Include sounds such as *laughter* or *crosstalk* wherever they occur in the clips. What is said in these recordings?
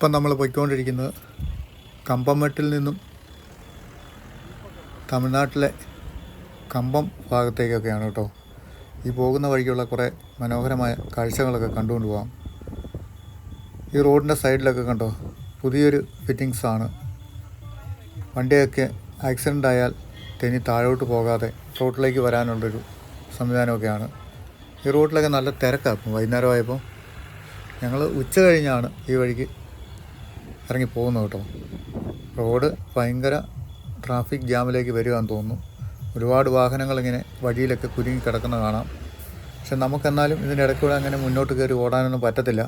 ഇപ്പം നമ്മൾ പോയിക്കൊണ്ടിരിക്കുന്നത് കമ്പംമെട്ടിൽ നിന്നും തമിഴ്നാട്ടിലെ കമ്പം ഭാഗത്തേക്കൊക്കെയാണ് കേട്ടോ. ഈ പോകുന്ന വഴിക്കുള്ള കുറേ മനോഹരമായ കാഴ്ചകളൊക്കെ കണ്ടുകൊണ്ട് പോകാം ഈ റോഡിന്റെ സൈഡിലൊക്കെ കണ്ടോ പുതിയൊരു ഫിറ്റിങ്സാണ് വണ്ടിയൊക്കെ ആക്സിഡന്റ് ആയാൽ തെനി താഴോട്ട് പോകാതെ റോഡിലേക്ക് വരാനുള്ളൊരു സംവിധാനമൊക്കെയാണ്. ഈ റോഡിലൊക്കെ നല്ല തിരക്കാണ് വൈകുന്നേരമായപ്പോൾ ഞങ്ങൾ ഉച്ച കഴിഞ്ഞാണ് ഈ വഴിക്ക് ഇറങ്ങി പോകുന്നത് കേട്ടോ. റോഡ് ഭയങ്കര ട്രാഫിക് ജാമിലേക്ക് വരികയെന്ന് തോന്നുന്നു. ഒരുപാട് വാഹനങ്ങൾ ഇങ്ങനെ വഴിയിലൊക്കെ കുരുങ്ങി കിടക്കുന്ന കാണാം. പക്ഷെ നമുക്കെന്നാലും ഇതിന്റെ ഇടയ്ക്കൂടെ അങ്ങനെ മുന്നോട്ട് കയറി ഓടാനൊന്നും പറ്റത്തില്ല.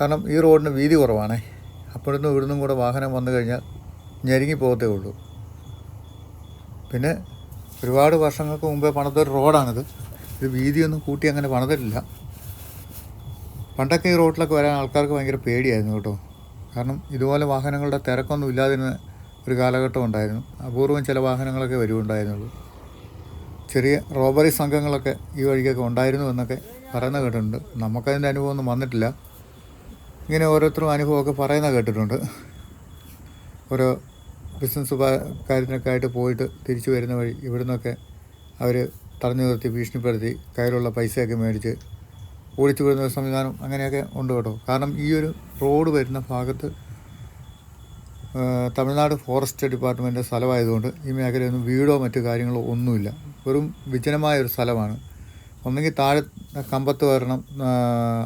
കാരണം ഈ റോഡിന് വീതി കുറവാണേ. അപ്പോഴൊന്നും ഇവിടുന്നും കൂടെ വാഹനം വന്നു കഴിഞ്ഞാൽ ഞെരുങ്ങി പോകത്തേ ഉള്ളൂ. പിന്നെ ഒരുപാട് വർഷങ്ങൾക്ക് മുമ്പേ പണിതൊരു റോഡാണിത്. ഇത് വീതിയൊന്നും കൂട്ടി അങ്ങനെ പണിതിട്ടില്ല. പണ്ടൊക്കെ ഈ റോട്ടിലൊക്കെ വരാൻ ആൾക്കാർക്ക് ഭയങ്കര പേടിയായിരുന്നു കേട്ടോ. കാരണം ഇതുപോലെ വാഹനങ്ങളുടെ തിരക്കൊന്നും ഇല്ലാതിരുന്ന ഒരു കാലഘട്ടം ഉണ്ടായിരുന്നു. അപൂർവം ചില വാഹനങ്ങളൊക്കെ വരുമുണ്ടായിരുന്നുള്ളൂ ചെറിയ റോബറി സംഘങ്ങളൊക്കെ ഈ വഴിക്കൊക്കെ ഉണ്ടായിരുന്നു എന്നൊക്കെ പറയുന്ന കേട്ടിട്ടുണ്ട്. നമുക്കതിന്റെ അനുഭവമൊന്നും വന്നിട്ടില്ല. ഇങ്ങനെ ഓരോരുത്തരും അനുഭവമൊക്കെ പറയുന്ന കേട്ടിട്ടുണ്ട്. ഓരോ ബിസിനസ് കാര്യത്തിനൊക്കെ ആയിട്ട് പോയിട്ട് തിരിച്ചു വരുന്ന വഴി ഇവിടുന്നൊക്കെ അവർ തടഞ്ഞു നിർത്തി ഭീഷണിപ്പെടുത്തി കയ്യിലുള്ള പൈസയൊക്കെ മേടിച്ച് ഓടിച്ചു വരുന്ന സംവിധാനം അങ്ങനെയൊക്കെ ഉണ്ട് കേട്ടോ. കാരണം ഈ ഒരു റോഡ് വരുന്ന ഭാഗത്ത് തമിഴ്നാട് ഫോറസ്റ്റ് ഡിപ്പാർട്ട്മെന്റ് സ്ഥലമായതുകൊണ്ട് ഈ മേഖലയൊന്നും വീടോ മറ്റു കാര്യങ്ങളോ ഒന്നുമില്ല. വെറും വിജനമായ ഒരു സ്ഥലമാണ്. ഒന്നെങ്കിൽ താഴെ കമ്പത്ത് വരണം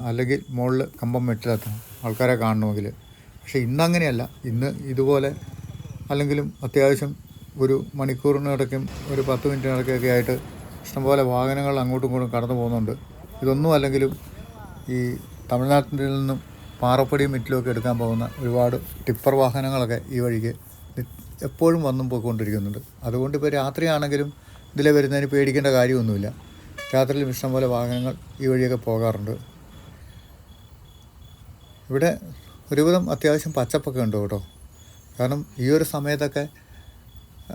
അല്ലെങ്കിൽ മുകളിൽ കമ്പം വെട്ടിലെത്തണം ആൾക്കാരെ കാണണമെങ്കിൽ. പക്ഷേ ഇന്നങ്ങനെയല്ല. ഇന്ന് ഇതുപോലെ അല്ലെങ്കിലും അത്യാവശ്യം ഒരു മണിക്കൂറിനിടയ്ക്കും ഒരു പത്ത് മിനിറ്റിനിടയ്ക്കൊക്കെ ആയിട്ട് ഇഷ്ടംപോലെ വാഹനങ്ങൾ അങ്ങോട്ടും ഇങ്ങോട്ടും കടന്നു പോകുന്നുണ്ട്. ഇതൊന്നും അല്ലെങ്കിലും ഈ തമിഴ്നാട്ടിൽ നിന്നും പാറപ്പടിയും മിറ്റിലുമൊക്കെ എടുക്കാൻ പോകുന്ന ഒരുപാട് ടിപ്പർ വാഹനങ്ങളൊക്കെ ഈ വഴിക്ക് എപ്പോഴും വന്നും പോയിക്കൊണ്ടിരിക്കുന്നുണ്ട്. അതുകൊണ്ട് ഇപ്പോൾ രാത്രിയാണെങ്കിലും ഇതിലെ വരുന്നതിന് പേടിക്കേണ്ട കാര്യമൊന്നുമില്ല. രാത്രിയിൽ ഇഷ്ടം പോലെ വാഹനങ്ങൾ ഈ വഴിയൊക്കെ പോകാറുണ്ട്. ഇവിടെ ഒരുവിധം അത്യാവശ്യം പച്ചപ്പൊക്കെ ഉണ്ട് കേട്ടോ. കാരണം ഈ ഒരു സമയത്തൊക്കെ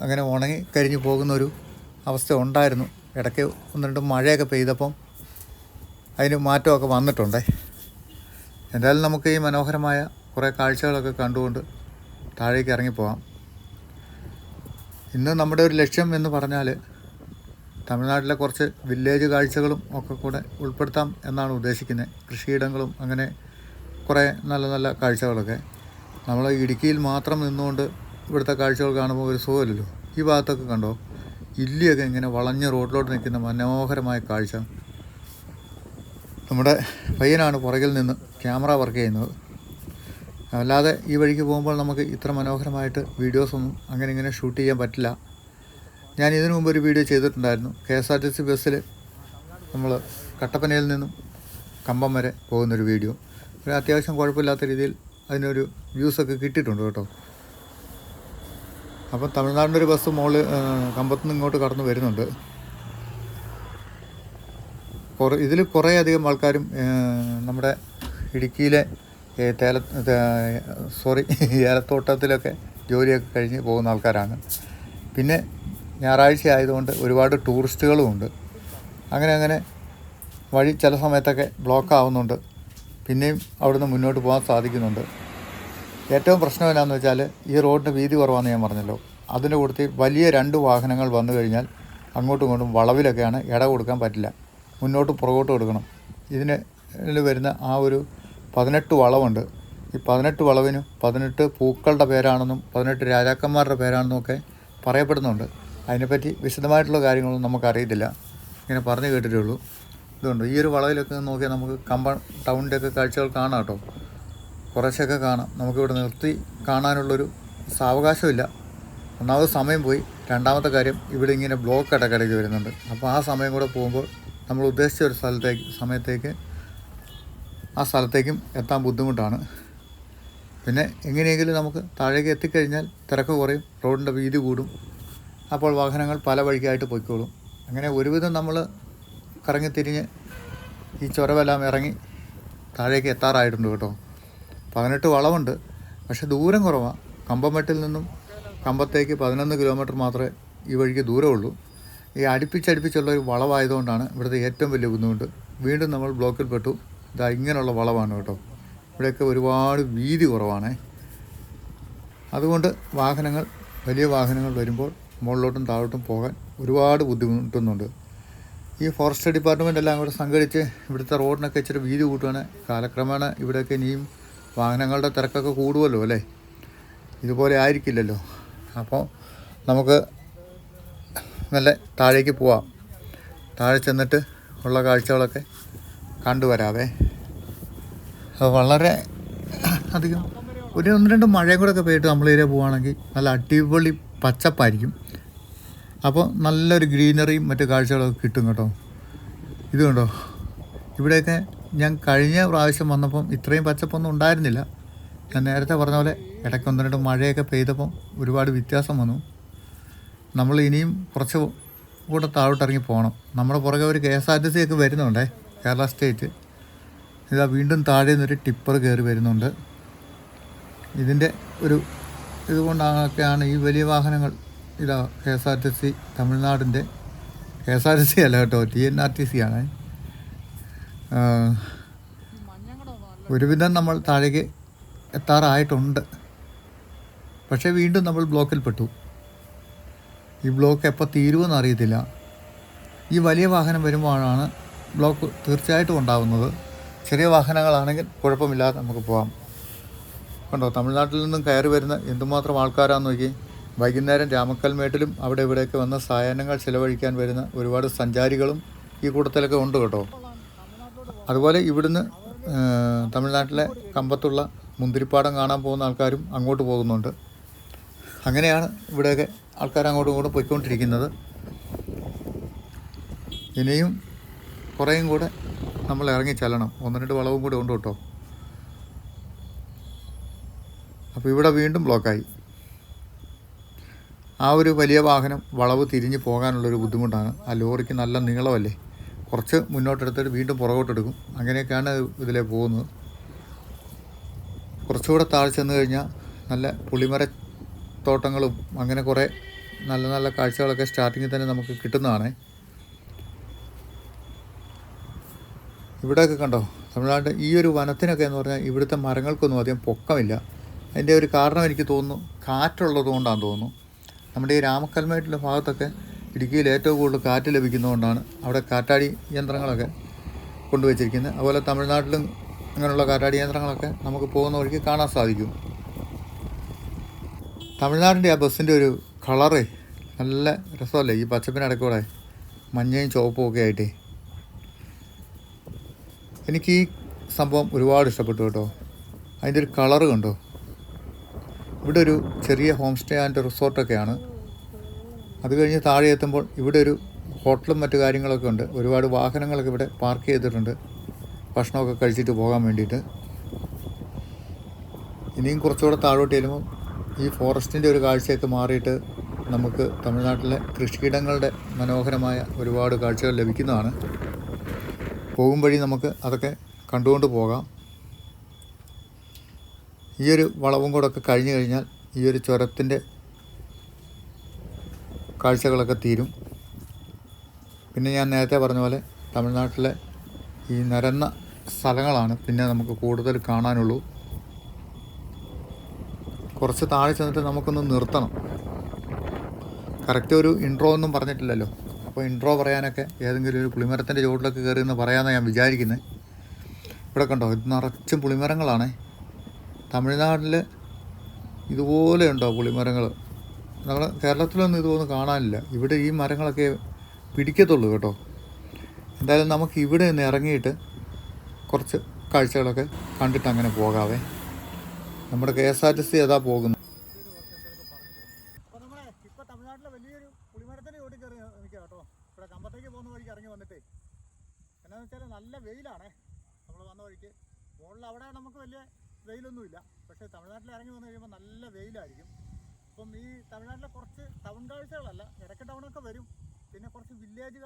അങ്ങനെ ഉണങ്ങി കരിഞ്ഞു പോകുന്നൊരു അവസ്ഥ ഉണ്ടായിരുന്നു. ഇടയ്ക്ക് ഒന്ന് രണ്ട് മഴയൊക്കെ പെയ്തപ്പം അതിന് മാറ്റമൊക്കെ വന്നിട്ടുണ്ട്. എന്തായാലും നമുക്ക് ഈ മനോഹരമായ കുറേ കാഴ്ചകളൊക്കെ കണ്ടുകൊണ്ട് താഴേക്ക് ഇറങ്ങിപ്പോവാം. ഇന്ന് നമ്മുടെ ഒരു ലക്ഷ്യം എന്ന് പറഞ്ഞാൽ തമിഴ്നാട്ടിലെ കുറച്ച് വില്ലേജ് കാഴ്ചകളും ഒക്കെ കൂടെ ഉൾപ്പെടുത്താം എന്നാണ് ഉദ്ദേശിക്കുന്നത്. കൃഷിയിടങ്ങളും അങ്ങനെ കുറേ നല്ല നല്ല കാഴ്ചകളൊക്കെ. നമ്മൾ ഇടുക്കിയിൽ മാത്രം നിന്നുകൊണ്ട് ഇവിടുത്തെ കാഴ്ചകൾ കാണുമ്പോൾ ഒരു സുഖമില്ലല്ലോ. ഈ ഭാഗത്തൊക്കെ കണ്ടോ? ഇല്ലിയൊക്കെ ഇങ്ങനെ വളഞ്ഞ് റോഡിലോട്ട് നിൽക്കുന്ന മനോഹരമായ കാഴ്ച. നമ്മുടെ പയ്യനാണ് പുറകിൽ നിന്ന് ക്യാമറ വർക്ക് ചെയ്യുന്നത്. അല്ലാതെ ഈ വഴിക്ക് പോകുമ്പോൾ നമുക്ക് ഇത്ര മനോഹരമായിട്ട് വീഡിയോസൊന്നും അങ്ങനെ ഇങ്ങനെ ഷൂട്ട് ചെയ്യാൻ പറ്റില്ല. ഞാൻ ഇതിനു മുമ്പ് ഒരു വീഡിയോ ചെയ്തിട്ടുണ്ടായിരുന്നു. K S R T C ബസ്സിൽ നമ്മൾ കട്ടപ്പനയിൽ നിന്നും കമ്പം വരെ പോകുന്നൊരു വീഡിയോ. ഒരു അത്യാവശ്യം കുഴപ്പമില്ലാത്ത രീതിയിൽ അതിനൊരു വ്യൂസൊക്കെ കിട്ടിയിട്ടുണ്ട് കേട്ടോ. അപ്പം തമിഴ്നാടിന്റെ ഒരു ബസ് മോൾ കമ്പത്തുനിന്ന് ഇങ്ങോട്ട് കടന്നു വരുന്നുണ്ട്. കുറേ ഇതിൽ കുറേ അധികം ആൾക്കാരും നമ്മുടെ ഇടുക്കിയിലെ തേല സോറി *laughs* ഏലത്തോട്ടത്തിലൊക്കെ ജോലിയൊക്കെ കഴിഞ്ഞ് പോകുന്ന ആൾക്കാരാണ്. പിന്നെ ഞായറാഴ്ച ആയതുകൊണ്ട് ഒരുപാട് ടൂറിസ്റ്റുകളും ഉണ്ട്. അങ്ങനെ അങ്ങനെ വഴി ചില സമയത്തൊക്കെ ബ്ലോക്ക് ആവുന്നുണ്ട്. പിന്നെയും അവിടുന്ന് മുന്നോട്ട് പോകാൻ സാധിക്കുന്നുണ്ട്. ഏറ്റവും പ്രശ്നം എന്നാന്ന് വെച്ചാൽ ഈ റോഡിന് വീതി കുറവാണെന്ന് ഞാൻ പറഞ്ഞല്ലോ. അതിന്റെ കൂടുതൽ വലിയ രണ്ട് വാഹനങ്ങൾ വന്നു കഴിഞ്ഞാൽ അങ്ങോട്ടും ഇങ്ങോട്ടും വളവിലൊക്കെയാണ് ഇട കൊടുക്കാൻ പറ്റില്ല. മുന്നോട്ട് പുറകോട്ട് കൊടുക്കണം. ഇതിന് വരുന്ന ആ ഒരു പതിനെട്ട് വളവുണ്ട്. ഈ പതിനെട്ട് വളവിനും പതിനെട്ട് പൂക്കളുടെ പേരാണെന്നും പതിനെട്ട് രാജാക്കന്മാരുടെ പേരാണെന്നും ഒക്കെ പറയപ്പെടുന്നുണ്ട്. അതിനെപ്പറ്റി വിശദമായിട്ടുള്ള കാര്യങ്ങളൊന്നും നമുക്കറിയത്തില്ല. ഇങ്ങനെ പറഞ്ഞു കേട്ടിട്ടേ ഉള്ളൂ. ഇതുണ്ട് ഈ ഒരു വളവിലൊക്കെ നോക്കിയാൽ നമുക്ക് കമ്പ ടൗണിന്റെ ഒക്കെ കാഴ്ചകൾ കാണാം കേട്ടോ. കുറച്ചൊക്കെ കാണാം. നമുക്കിവിടെ നിർത്തി കാണാനുള്ളൊരു സാവകാശമില്ല. ഒന്നാമത് സമയം പോയി. രണ്ടാമത്തെ കാര്യം ഇവിടെ ഇങ്ങനെ ബ്ലോക്ക് ഇടയ്ക്കിടയ്ക്ക് വരുന്നുണ്ട്. അപ്പോൾ ആ സമയം കൂടെ പോകുമ്പോൾ നമ്മൾ ഉദ്ദേശിച്ച ഒരു സ്ഥലത്തേക്ക് സമയത്തേക്ക് ആ സ്ഥലത്തേക്കും എത്താൻ ബുദ്ധിമുട്ടാണ്. പിന്നെ എങ്ങനെയെങ്കിലും നമുക്ക് താഴേക്ക് എത്തിക്കഴിഞ്ഞാൽ തിരക്ക് കുറയും റോഡിന്റെ വീതി കൂടും. അപ്പോൾ വാഹനങ്ങൾ പല വഴിക്കായിട്ട് പൊയ്ക്കോളും. അങ്ങനെ ഒരുവിധം നമ്മൾ കറങ്ങി തിരിഞ്ഞ് ഈ ചുരമെല്ലാം ഇറങ്ങി താഴേക്ക് എത്താറായിട്ടുണ്ട് കേട്ടോ. പതിനെട്ട് വളവുണ്ട് പക്ഷെ ദൂരം കുറവാണ് കമ്പമെട്ടിൽ നിന്നും കമ്പത്തേക്ക് പതിനൊന്ന് കിലോമീറ്റർ മാത്രമേ ഈ വഴിക്ക് ദൂരമുള്ളൂ. ഈ അടുപ്പിച്ചടുപ്പിച്ചുള്ള ഒരു വളവായതുകൊണ്ടാണ് ഇവിടുത്തെ ഏറ്റവും വലിയ ബുദ്ധിമുട്ട്. വീണ്ടും നമ്മൾ ബ്ലോക്കിൽ പെട്ടു. ഇതാ ഇങ്ങനെയുള്ള വളവാണ് കേട്ടോ. ഇവിടെയൊക്കെ ഒരുപാട് വീതി കുറവാണ്. അതുകൊണ്ട് വാഹനങ്ങൾ വലിയ വാഹനങ്ങൾ വരുമ്പോൾ മുകളിലോട്ടും താഴോട്ടും പോകാൻ ഒരുപാട് ബുദ്ധിമുട്ടുന്നുണ്ട്. ഈ ഫോറസ്റ്റ് ഡിപ്പാർട്ട്മെന്റ് എല്ലാം കൂടെ സംഘടിച്ച് ഇവിടുത്തെ റോഡിനൊക്കെ ഇച്ചിരി വീതി കൂട്ടുകയാണ്. കാലക്രമേണ ഇവിടെയൊക്കെ ഇനിയും വാഹനങ്ങളുടെ തിരക്കൊക്കെ കൂടുമല്ലോ അല്ലേ? ഇതുപോലെ ആയിരിക്കില്ലല്ലോ. അപ്പോൾ നമുക്ക് നല്ല താഴേക്ക് പോവാം. താഴെ ചെന്നിട്ട് ഉള്ള കാഴ്ചകളൊക്കെ കണ്ടുവരാവേ. വളരെ അധികം ഒരു ഒന്ന് രണ്ട് മഴയും കൂടെ ഒക്കെ പോയിട്ട് നമ്മൾ പോവുകയാണെങ്കിൽ നല്ല അടിപൊളി പച്ചപ്പായിരിക്കും. അപ്പോൾ നല്ലൊരു ഗ്രീനറിയും മറ്റു കാഴ്ചകളൊക്കെ കിട്ടും കേട്ടോ. ഇത് കണ്ടോ? ഇവിടെയൊക്കെ ഞാൻ കഴിഞ്ഞ പ്രാവശ്യം വന്നപ്പം ഇത്രയും പച്ചപ്പൊന്നും ഉണ്ടായിരുന്നില്ല. ഞാൻ നേരത്തെ പറഞ്ഞ പോലെ ഇടയ്ക്ക് ഒന്ന് രണ്ട് മഴയൊക്കെ പെയ്തപ്പം ഒരുപാട് വ്യത്യാസം വന്നു. നമ്മൾ ഇനിയും കുറച്ച് കൂടെ താഴോട്ടിറങ്ങി പോകണം. നമ്മുടെ പുറകെ ഒരു K S R T C ഒക്കെ വരുന്നുണ്ടേ കേരള സ്റ്റേറ്റ്. ഇതാ വീണ്ടും താഴെ നിന്നൊരു ടിപ്പർ കയറി വരുന്നുണ്ട്. ഇതിന്റെ ഒരു ഇതുകൊണ്ടൊക്കെയാണ് ഈ വലിയ വാഹനങ്ങൾ ഇതാ K S R T C തമിഴ്നാടിന്റെ K S R T C അല്ല കേട്ടോ T N R T C ആണ്. ഒരുവിധം നമ്മൾ താഴേക്ക് എത്താറായിട്ടുണ്ട്. പക്ഷേ വീണ്ടും നമ്മൾ ബ്ലോക്കിൽപ്പെട്ടു. ഈ ബ്ലോക്ക് എപ്പോൾ തീരുമെന്ന് അറിയത്തില്ല. ഈ വലിയ വാഹനം വരുമ്പോഴാണ് ബ്ലോക്ക് തീർച്ചയായിട്ടും ഉണ്ടാകുന്നത് ചെറിയ വാഹനങ്ങളാണെങ്കിൽ കുഴപ്പമില്ലാതെ നമുക്ക് പോകാം കണ്ടോ തമിഴ്നാട്ടിൽ നിന്നും കയറി വരുന്ന എന്തുമാത്രം ആൾക്കാരാന്ന് നോക്കി. വൈകുന്നേരം രാമക്കൽമേട്ടിലും അവിടെ ഇവിടെയൊക്കെ വന്ന സായാഹ്നങ്ങൾ ചിലവഴിക്കാൻ വരുന്ന ഒരുപാട് സഞ്ചാരികളും ഈ കൂട്ടത്തിലൊക്കെ ഉണ്ട് കേട്ടോ. അതുപോലെ ഇവിടുന്ന് തമിഴ്നാട്ടിലെ കമ്പത്തുള്ള മുന്തിരിപ്പാടം കാണാൻ പോകുന്ന ആൾക്കാരും അങ്ങോട്ട് പോകുന്നുണ്ട്. അങ്ങനെയാണ് ഇവിടെയൊക്കെ ആൾക്കാർ അങ്ങോട്ടും ഇങ്ങോട്ടും പോയിക്കൊണ്ടിരിക്കുന്നത്. ഇനിയും കുറേയും കൂടെ നമ്മൾ ഇറങ്ങി ചെല്ലണം. ഒന്ന് രണ്ട് വളവും കൂടെ ഉണ്ട് കേട്ടോ. അപ്പോൾ ഇവിടെ വീണ്ടും ബ്ലോക്കായി. ആ ഒരു വലിയ വാഹനം വളവ് തിരിഞ്ഞ് പോകാനുള്ളൊരു ബുദ്ധിമുട്ടാണ്. ആ ലോറിക്ക് നല്ല നീളമല്ലേ? കുറച്ച് മുന്നോട്ടെടുത്തിട്ട് വീണ്ടും പുറകോട്ടെടുക്കും. അങ്ങനെയൊക്കെയാണ് ഇതിലെ പോകുന്നത്. കുറച്ചുകൂടെ താഴെ ചെന്ന് കഴിഞ്ഞാൽ നല്ല പുളിമര തോട്ടങ്ങളും അങ്ങനെ കുറേ നല്ല നല്ല കാഴ്ചകളൊക്കെ സ്റ്റാർട്ടിങ്ങിൽ തന്നെ നമുക്ക് കിട്ടുന്നതാണ്. ഇവിടെയൊക്കെ കണ്ടോ? തമിഴ്നാട് ഈ ഒരു വനത്തിനൊക്കെ എന്ന് പറഞ്ഞാൽ ഇവിടുത്തെ മരങ്ങൾക്കൊന്നും അധികം പൊക്കമില്ല. അതിന്റെ ഒരു കാരണം എനിക്ക് തോന്നുന്നു കാറ്റുള്ളത് തോന്നുന്നു. നമ്മുടെ ഈ രാമക്കൽമേട്ടിന്റെ ഭാഗത്തൊക്കെ ഇടുക്കിയിൽ ഏറ്റവും കൂടുതൽ കാറ്റ് ലഭിക്കുന്നതുകൊണ്ടാണ് അവിടെ കാറ്റാടി യന്ത്രങ്ങളൊക്കെ കൊണ്ടുവച്ചിരിക്കുന്നത്. അതുപോലെ തമിഴ്നാട്ടിലും അങ്ങനെയുള്ള കാറ്റാടി യന്ത്രങ്ങളൊക്കെ നമുക്ക് പോകുന്ന വഴിക്ക് കാണാൻ സാധിക്കും. തമിഴ്നാടിന്റെ ആ ബസ്സിന്റെ ഒരു കളറ് നല്ല രസമല്ലേ? ഈ പച്ചപ്പിനടക്കൂടെ മഞ്ഞയും ചുവപ്പും ഒക്കെ ആയിട്ടേ. എനിക്ക് ഈ സംഭവം ഒരുപാട് ഇഷ്ടപ്പെട്ടു കേട്ടോ. അതിന്റെ ഒരു കളർ കണ്ടോ? ഇവിടെ ഒരു ചെറിയ ഹോം സ്റ്റേ ആൻഡ് റിസോർട്ടൊക്കെയാണ് അത് കഴിഞ്ഞ് താഴെ എത്തുമ്പോൾ ഇവിടെ ഒരു ഹോട്ടലും മറ്റു കാര്യങ്ങളൊക്കെ ഉണ്ട്. ഒരുപാട് വാഹനങ്ങളൊക്കെ ഇവിടെ പാർക്ക് ചെയ്തിട്ടുണ്ട്. ഭക്ഷണമൊക്കെ കഴിച്ചിട്ട് പോകാൻ വേണ്ടിയിട്ട്. ഇനിയും കുറച്ചുകൂടെ താഴോട്ട് ചെല്ലുമ്പോൾ ഈ ഫോറസ്റ്റിന്റെ ഒരു കാഴ്ചയൊക്കെ മാറിയിട്ട് നമുക്ക് തമിഴ്നാട്ടിലെ കൃഷിയിടങ്ങളുടെ മനോഹരമായ ഒരുപാട് കാഴ്ചകൾ ലഭിക്കുന്നതാണ്. പോകും വഴി നമുക്ക് അതൊക്കെ കണ്ടുകൊണ്ട് പോകാം. ഈ ഒരു വളവും കൂടെ ഒക്കെ കഴിഞ്ഞു കഴിഞ്ഞാൽ ഈ ഒരു ചുരത്തിന്റെ കാഴ്ചകളൊക്കെ തീരും. പിന്നെ ഞാൻ നേരത്തെ പറഞ്ഞ പോലെ തമിഴ്നാട്ടിലെ ഈ നിരന്ന സ്ഥലങ്ങളാണ് പിന്നെ നമുക്ക് കൂടുതൽ കാണാനുള്ളൂ. കുറച്ച് താഴെ ചെന്നിട്ട് നമുക്കൊന്ന് നിർത്തണം. കറക്റ്റ് ഒരു ഇൻട്രോ ഒന്നും പറഞ്ഞിട്ടില്ലല്ലോ. അപ്പോൾ ഇൻട്രോ പറയാനൊക്കെ ഏതെങ്കിലും ഒരു പുളിമരത്തിന്റെ ചുവട്ടിലൊക്കെ കയറി എന്ന് പറയാമെന്നാണ് ഞാൻ വിചാരിക്കുന്നത് ഇവിടെ കണ്ടോ ഇത് നിറച്ചും പുളിമരങ്ങളാണേ. തമിഴ്നാട്ടിൽ ഇതുപോലെ ഉണ്ടോ പുളിമരങ്ങൾ നമ്മൾ കേരളത്തിലൊന്നും ഇതൊന്നും കാണാനില്ല. ഇവിടെ ഈ മരങ്ങളൊക്കെ പിടിക്കത്തുള്ളൂ കേട്ടോ. എന്തായാലും നമുക്ക് ഇവിടെ നിന്ന് ഇറങ്ങിയിട്ട് കുറച്ച് കാഴ്ചകളൊക്കെ കണ്ടിട്ട് അങ്ങനെ പോകാവേ. നമ്മുടെ K S R T C അതാ പോകുന്നു അപ്പോൾ ഇപ്പോൾ തമിഴ്നാട്ടിലെ വലിയൊരു ഇറങ്ങി വെച്ചാൽ നല്ല നമ്മൾ വന്ന അവിടെ വലിയ പക്ഷേ തമിഴ്നാട്ടിൽ ഇറങ്ങി കഴിയുമ്പോൾ നല്ല ഈ തമിഴ്നാട്ടിലെ കുറച്ച് ടൗൺ ടൗണൊക്കെ വരും പിന്നെ കുറച്ച് വില്ലേജ്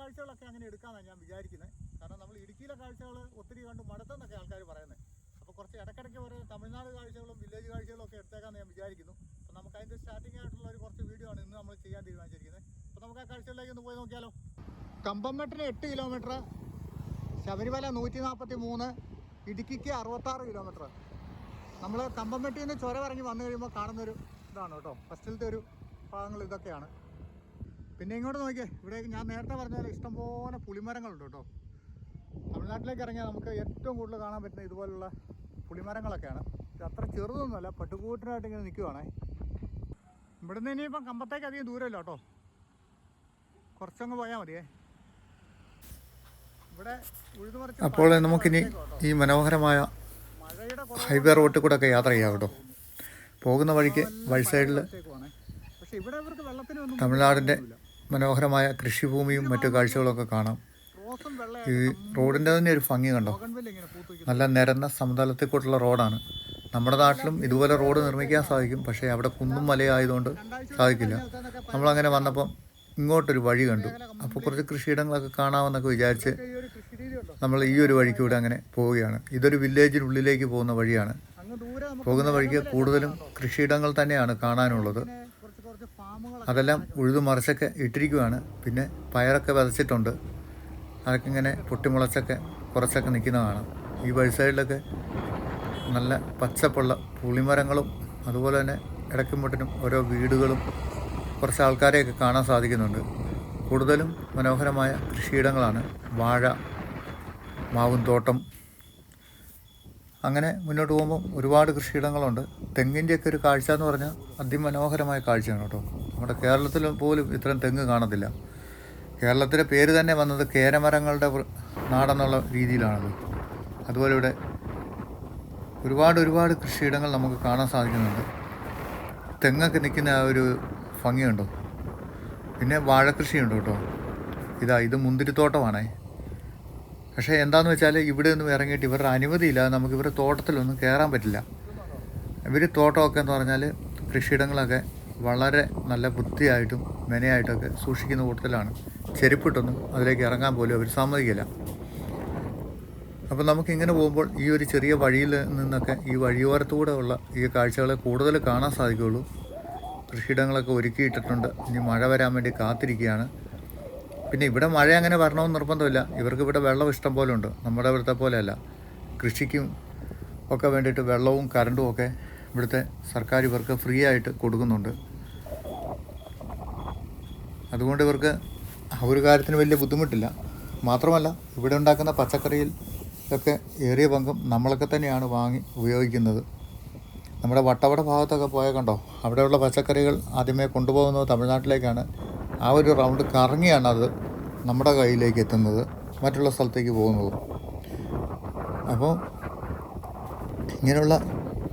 അങ്ങനെ ഞാൻ വിചാരിക്കുന്നത് കാരണം നമ്മൾ ഇടുക്കിയിലെ കാഴ്ചകൾ ഒത്തിരി കണ്ട് മടുത്തെന്നൊക്കെ ആൾക്കാർ പറയുന്നത് കുറച്ച് ഇടയ്ക്കിടയ്ക്ക് ഒരു തമിഴ്നാട് കാഴ്ചകളും വില്ലേജ് കാഴ്ചകളും ഒക്കെ എടുത്തേക്കാന്ന് ഞാൻ വിചാരിക്കുന്നു. അപ്പോൾ നമുക്ക് അതിന്റെ സ്റ്റാർട്ടിംഗ് ആയിട്ടുള്ള ഒരു കുറച്ച് വീഡിയോ ആണ് ഇന്ന് നമ്മൾ ചെയ്യാൻ തീരുമാനിച്ചിരിക്കുന്നത്. അപ്പോൾ നമുക്ക് ആ കാഴ്ചകളിലേക്ക് ഒന്ന് പോയി നോക്കിയാലോ. കമ്പംമെട്ടിന് എട്ട് കിലോമീറ്റർ ശബരിമല നൂറ്റി നാൽപ്പത്തി മൂന്ന് ഇടുക്കിക്ക് അറുപത്താറ് കിലോമീറ്റർ നമ്മൾ കമ്പംമെട്ടിൽ നിന്ന് ചുരം ഇറങ്ങി വന്നു കഴിയുമ്പോൾ കാണുന്നൊരു ഇതാണ് കേട്ടോ. ഫസ്റ്റിലത്തെ ഒരു ഭാഗങ്ങൾ ഇതൊക്കെയാണ്. പിന്നെ ഇങ്ങോട്ട് നോക്കിയേ. ഇവിടെ ഞാൻ നേരത്തെ പറഞ്ഞ പോലെ ഇഷ്ടംപോലെ പുളിമരങ്ങളുണ്ട് കേട്ടോ. തമിഴ്നാട്ടിലേക്ക് ഇറങ്ങിയാൽ നമുക്ക് ഏറ്റവും കൂടുതൽ കാണാൻ പറ്റുന്ന ഇതുപോലുള്ള പുളിമരങ്ങളൊക്കെയാണ്. അത്ര ചെറുതൊന്നുമല്ല പട്ടുകൂട്ടിനായിട്ട് ഇങ്ങനെ നിൽക്കുവാണേ ഇവിടുന്ന് ഇനിയിപ്പം കമ്പത്തേക്ക് അധികം ദൂരമില്ല കേട്ടോ. കുറച്ചങ്ങ് പോയാൽ മതിയേ. അപ്പോൾ നമുക്കിനി ഈ മനോഹരമായ ഹൈവേ റോട്ടിൽ കൂടെ ഒക്കെ യാത്ര ചെയ്യാം കേട്ടോ. പോകുന്ന വഴിക്ക് വഴി സൈഡിൽ തമിഴ്നാടിന്റെ മനോഹരമായ കൃഷിഭൂമിയും മറ്റു കാഴ്ചകളൊക്കെ കാണാം. ഈ റോഡിന്റെ തന്നെ ഒരു ഭംഗി കണ്ടോ? നല്ല നിരന്ന സമതലത്തിൽ കൂട്ടുള്ള റോഡാണ്. നമ്മുടെ നാട്ടിലും ഇതുപോലെ റോഡ് നിർമ്മിക്കാൻ സാധിക്കും. പക്ഷേ അവിടെ കുന്നും മലയായതുകൊണ്ട് സാധിക്കില്ല. നമ്മളങ്ങനെ വന്നപ്പം ഇങ്ങോട്ടൊരു വഴി കണ്ടു. അപ്പോൾ കുറച്ച് കൃഷിയിടങ്ങളൊക്കെ കാണാമെന്നൊക്കെ വിചാരിച്ച് നമ്മൾ ഈ ഒരു വഴിക്കൂടെ അങ്ങനെ പോവുകയാണ്. ഇതൊരു വില്ലേജിനുള്ളിലേക്ക് പോകുന്ന വഴിയാണ്. പോകുന്ന വഴിക്ക് കൂടുതലും കൃഷിയിടങ്ങൾ തന്നെയാണ് കാണാനുള്ളത്. അതെല്ലാം ഉഴുതു മറിച്ചൊക്കെ ഇട്ടിരിക്കുകയാണ് പിന്നെ പയറൊക്കെ വിതച്ചിട്ടുണ്ട് അതൊക്കെ പൊട്ടിമുളച്ചൊക്കെ കുറച്ചൊക്കെ നിൽക്കുന്നതാണ് ഈ വഴി സൈഡിലൊക്കെ നല്ല പച്ചപ്പുള്ള പുളിമരങ്ങളും അതുപോലെ തന്നെ ഇടയ്ക്കും മുട്ടിനും ഓരോ വീടുകളും കുറച്ച് ആൾക്കാരെയൊക്കെ കാണാൻ സാധിക്കുന്നുണ്ട്. കൂടുതലും മനോഹരമായ കൃഷിയിടങ്ങളാണ്. വാഴ മാവും തോട്ടം. അങ്ങനെ മുന്നോട്ട് പോകുമ്പോൾ ഒരുപാട് കൃഷിയിടങ്ങളുണ്ട്. തെങ്ങിന്റെയൊക്കെ ഒരു കാഴ്ച എന്ന് പറഞ്ഞാൽ അതിമനോഹരമായ കാഴ്ചയാണ് കേട്ടോ. നമ്മുടെ കേരളത്തിൽ പോലും ഇത്രയും തെങ്ങ് കാണത്തില്ല. കേരളത്തിലെ പേര് തന്നെ വന്നത് കേരമരങ്ങളുടെ നാടെന്നുള്ള രീതിയിലാണത്. അതുപോലെ ഇവിടെ ഒരുപാട് ഒരുപാട് കൃഷിയിടങ്ങൾ നമുക്ക് കാണാൻ സാധിക്കുന്നുണ്ട്. തെങ്ങൊക്കെ നിൽക്കുന്ന ആ ഒരു ഭംഗിയുണ്ടോ? പിന്നെ വാഴക്കൃഷിയുണ്ട് കേട്ടോ. ഇതാ ഇത് മുന്തിരിത്തോട്ടമാണേ. പക്ഷേ എന്താണെന്ന് വെച്ചാൽ ഇവിടെ ഒന്നും ഇറങ്ങിയിട്ട് ഇവരുടെ അനുമതിയില്ലാതെ നമുക്ക് ഇവരുടെ തോട്ടത്തിലൊന്നും കയറാൻ പറ്റില്ല. ഇവർ തോട്ടമൊക്കെ എന്ന് പറഞ്ഞാൽ കൃഷിയിടങ്ങളൊക്കെ വളരെ നല്ല വൃത്തിയായിട്ടും മെനയായിട്ടൊക്കെ സൂക്ഷിക്കുന്ന കൂട്ടത്തിലാണ്. ചെരുപ്പിട്ടൊന്നും അതിലേക്ക് ഇറങ്ങാൻ പോലും അവർ സമ്മതിക്കില്ല. അപ്പോൾ നമുക്ക് ഇങ്ങനെ പോകുമ്പോൾ ഈ ഒരു ചെറിയ വഴിയിൽ നിന്നൊക്കെ ഈ വഴിയോരത്തൂടെ ഉള്ള ഈ കാഴ്ചകളെ കൂടുതൽ കാണാൻ സാധിക്കുകയുള്ളൂ. കൃഷിയിടങ്ങളൊക്കെ ഒരുക്കിയിട്ടിട്ടുണ്ട്. ഇനി മഴ വരാൻ വേണ്ടി കാത്തിരിക്കുകയാണ്. പിന്നെ ഇവിടെ മഴ അങ്ങനെ വരണമെന്ന് നിർബന്ധമില്ല. ഇവർക്ക് ഇവിടെ വെള്ളം ഇഷ്ടം പോലെ ഉണ്ട്. നമ്മുടെ ഇവിടുത്തെ പോലെയല്ല. കൃഷിക്കും ഒക്കെ വേണ്ടിയിട്ട് വെള്ളവും കറണ്ടും ഒക്കെ ഇവിടുത്തെ സർക്കാർ ഇവർക്ക് ഫ്രീ ആയിട്ട് കൊടുക്കുന്നുണ്ട്. അതുകൊണ്ട് ഇവർക്ക് ഒരു കാര്യത്തിന് വലിയ ബുദ്ധിമുട്ടില്ല. മാത്രമല്ല ഇവിടെ ഉണ്ടാക്കുന്ന പച്ചക്കറിയിൽ ഒക്കെ ഏറിയ പങ്കും നമ്മളൊക്കെ തന്നെയാണ് വാങ്ങി ഉപയോഗിക്കുന്നത്. നമ്മുടെ വട്ടവട ഭാഗത്തൊക്കെ പോയാൽ കണ്ടോ അവിടെയുള്ള പച്ചക്കറികൾ ആദ്യമേ കൊണ്ടുപോകുന്നത് തമിഴ്നാട്ടിലേക്കാണ്. ആ ഒരു റൗണ്ട് കറങ്ങിയാണ് അത് നമ്മുടെ കയ്യിലേക്ക് എത്തുന്നത് മറ്റുള്ള സ്ഥലത്തേക്ക് പോകുന്നത്. അപ്പോൾ ഇങ്ങനെയുള്ള